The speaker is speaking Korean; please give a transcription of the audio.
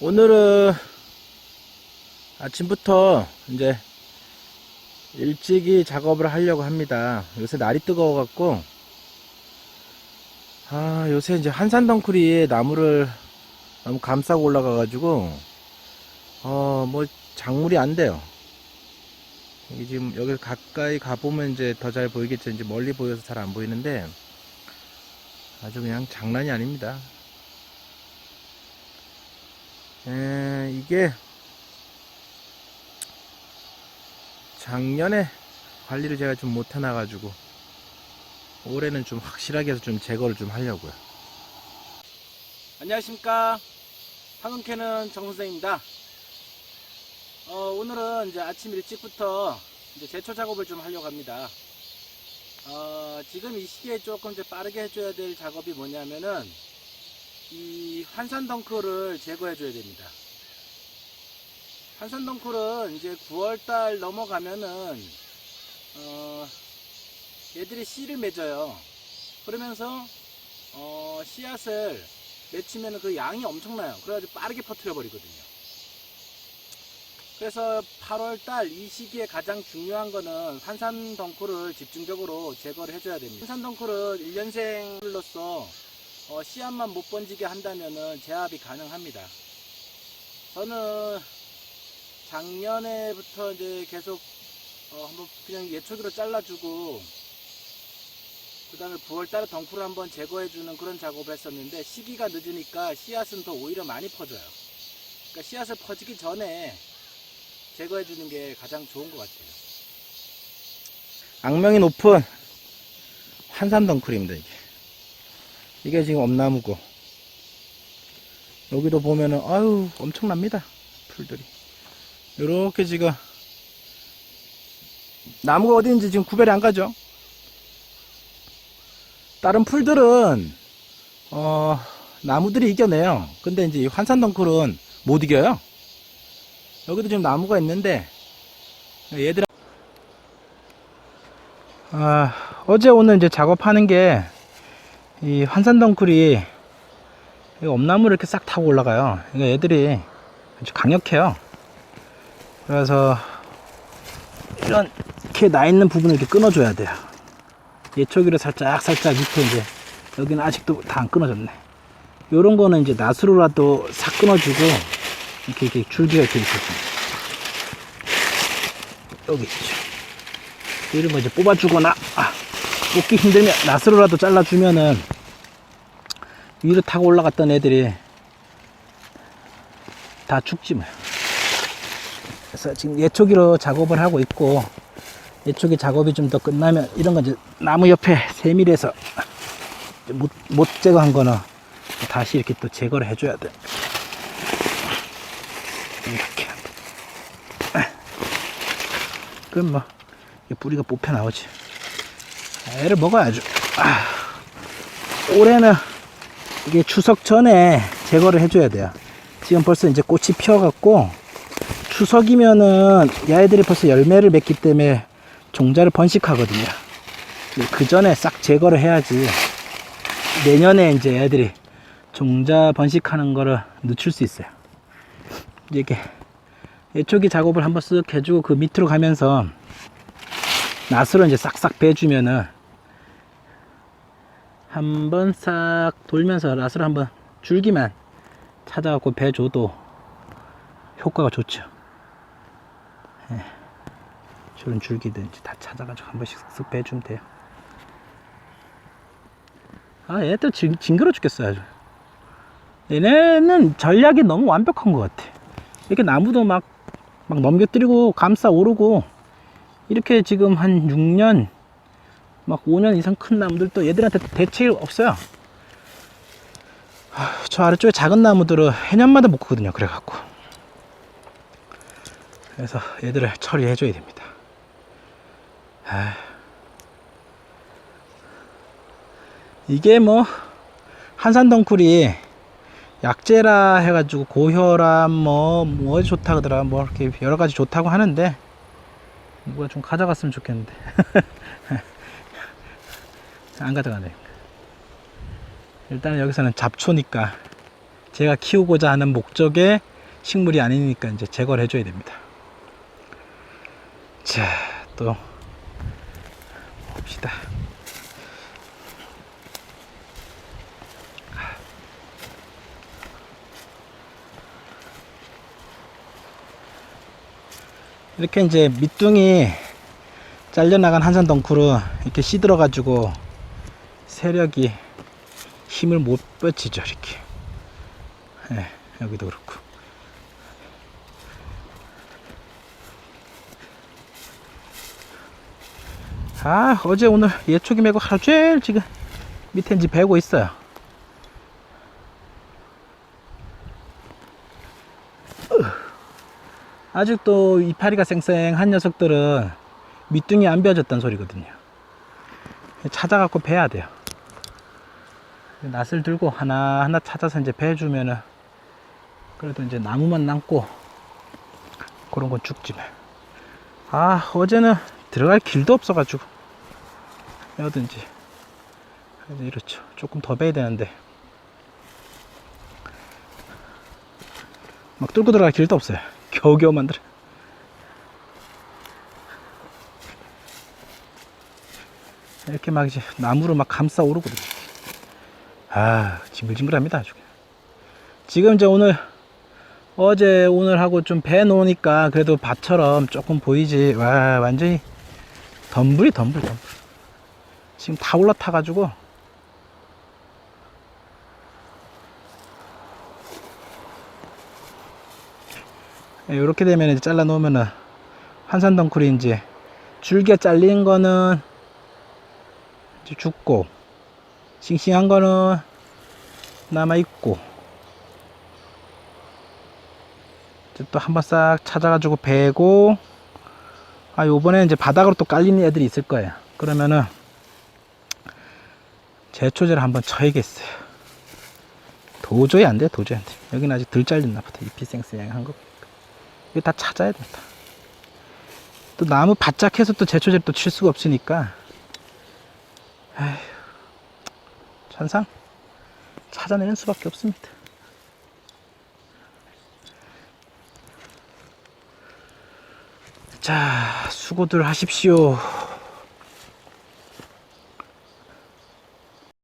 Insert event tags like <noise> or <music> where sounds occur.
오늘은 아침부터 이제 일찍이 작업을 하려고 합니다. 요새 날이 뜨거워 갖고, 아, 요새 이제 한산덩쿨이 나무를 너무 감싸고 올라가 가지고, 어, 뭐, 작물이 안 돼요. 이게 지금 여기 가까이 가보면 이제 더 잘 보이겠죠. 이제 멀리 보여서 잘 안 보이는데, 아주 그냥 장난이 아닙니다. 에, 이게 작년에 관리를 제가 좀 못해놔 가지고 올해는 좀 확실하게 해서 좀 제거를 좀 하려고요. 안녕하십니까. 황금캐는 정선생입니다. 어, 오늘은 이제 아침 일찍부터 이제 제초 작업을 좀 하려고 합니다. 어, 지금 이 시기에 조금 이제 빠르게 해줘야 될 작업이 뭐냐면은 이 환산 덩크를 제거해 줘야 됩니다. 환산 덩크는 이제 9월달 넘어가면은 어, 얘들이 씨를 맺어요. 그러면서 어, 씨앗을 맺히면 그 양이 엄청나요. 그래가지고 빠르게 퍼뜨려 버리거든요. 그래서 8월달 이 시기에 가장 중요한 거는 환산 덩크를 집중적으로 제거를 해줘야 됩니다. 환산 덩크를 1년생으로서 어, 씨앗만 못 번지게 한다면은 제압이 가능합니다. 저는 작년에부터 이제 계속 어, 한번 그냥 예초기로 잘라주고 그 다음에 9월달에 덩쿨을 한번 제거해주는 그런 작업을 했었는데 시기가 늦으니까 씨앗은 더 오히려 많이 퍼져요. 그러니까 씨앗을 퍼지기 전에 제거해주는 게 가장 좋은 것 같아요. 악명이 높은 한산 덩쿨입니다. 이게. 이게 지금 엄나무고. 여기도 보면은 아유 엄청납니다. 풀들이. 이렇게 지금 나무가 어디인지 지금 구별이 안 가죠? 다른 풀들은 어 나무들이 이겨내요. 근데 이제 이 환산덩쿨은 못 이겨요. 여기도 지금 나무가 있는데 얘들 아 어제 오늘 이제 작업하는 게 이 환산덩쿨이 이 엄나무를 이렇게 싹 타고 올라가요. 그러니까 얘들이 아주 강력해요. 그래서 이렇게 나 있는 부분을 이렇게 끊어줘야 돼요. 예초기로 살짝 살짝 밑에 이제 여기는 아직도 다 안 끊어졌네. 요런 거는 이제 낫으로라도 싹 끊어주고 이렇게 이렇게 줄기가 이렇게 있거든요. 여기 있죠. 이런 거 이제 뽑아주거나 아, 뽑기 힘들면 낫으로라도 잘라주면은 위로 타고 올라갔던 애들이 다 죽지 뭐. 그래서 지금 예초기로 작업을 하고 있고 예초기 작업이 좀 더 끝나면 이런 거 이제 나무 옆에 세밀해서 못, 못 제거한 거는 다시 이렇게 또 제거를 해줘야 돼. 이렇게. 그럼 뭐, 이 뿌리가 뽑혀 나오지. 애를 먹어야죠. 아, 올해는 이게 추석 전에 제거를 해줘야 돼요. 지금 벌써 이제 꽃이 피어갖고 추석이면은 얘들이 벌써 열매를 맺기 때문에 종자를 번식하거든요. 그 전에 싹 제거를 해야지 내년에 이제 애들이 종자 번식하는 거를 늦출 수 있어요. 이렇게 예초기 작업을 한번 쓱 해주고 그 밑으로 가면서 낫으로 이제 싹싹 빼주면은 한번 싹 돌면서 낫을 한번 줄기만 찾아갖고 배줘도 효과가 좋죠. 예. 저런 이제 다 찾아가지고 한 번씩 쓱 빼주면 돼요. 아, 얘들 징, 징그러 죽겠어요, 아주. 얘네는 전략이 너무 완벽한 것 같아. 이렇게 나무도 막, 막 넘겨뜨리고 감싸 오르고, 이렇게 지금 한 6년, 막 5년 이상 큰 나무들도 얘들한테 대책이 없어요. 아, 저 아래쪽에 작은 나무들은 해년마다 못 크거든요. 그래갖고. 그래서 얘들을 처리해줘야 됩니다. 아. 이게 뭐, 한산덩쿨이 약재라 해가지고 고혈압 뭐, 뭐 좋다 그러더라. 뭐 이렇게 여러 가지 좋다고 하는데, 누가 좀 가져갔으면 좋겠는데. <laughs> 안 가져가네. 일단 여기서는 잡초니까 제가 키우고자 하는 목적의 식물이 아니니까 이제 제거를 해줘야 됩니다. 자, 또 봅시다. 이렇게 이제 밑둥이 잘려나간 한산 덩쿨은 이렇게 시들어 가지고 세력이 힘을 못 뻗치죠 이렇게. 예, 여기도 그렇고. 아 어제 오늘 예초기 메고 하루 종일 지금 밑에 이제 베고 있어요. 아직도 이파리가 쌩쌩한 녀석들은 밑둥이 안 베어졌다는 소리거든요. 찾아갖고 베야 돼요 낫을 들고 하나하나 찾아서 이제 베주면은 그래도 이제 나무만 남고 그런 건 죽지만 아 어제는 들어갈 길도 없어가지고 여든지. 이렇죠. 조금 더 베야 되는데. 막 뚫고 들어갈 길도 없어요. 겨우겨우 만들어. 이렇게 막 이제 나무로 막 감싸 오르거든요 아 징글징글합니다 아주 지금 이제 오늘 어제 오늘 하고 좀 배 놓으니까 그래도 밭처럼 조금 보이지? 와 완전히 덤불이 덤불 덤불 지금 다 올라타 가지고. 이렇게 되면 이제 잘라 놓으면은 이제 줄기가 잘린 거는 이제 죽고 싱싱한 거는 남아 있고. 또 한번 싹 찾아가지고 베고 아 요번에 이제 바닥으로 또 깔리는 애들이 있을 거예요. 그러면은 제초제를 한번 쳐야겠어요. 도저히 안 돼 도저히 안돼 여기는 아직 덜 잘렸나 보다 잎이 쌩쌩한 거. 이거 다 찾아야 된다. 또 나무 바짝 해서 또 제초제를 또 칠 수가 없으니까. 아휴 천상 찾아내는 수밖에 없습니다. 자, 수고들 하십시오.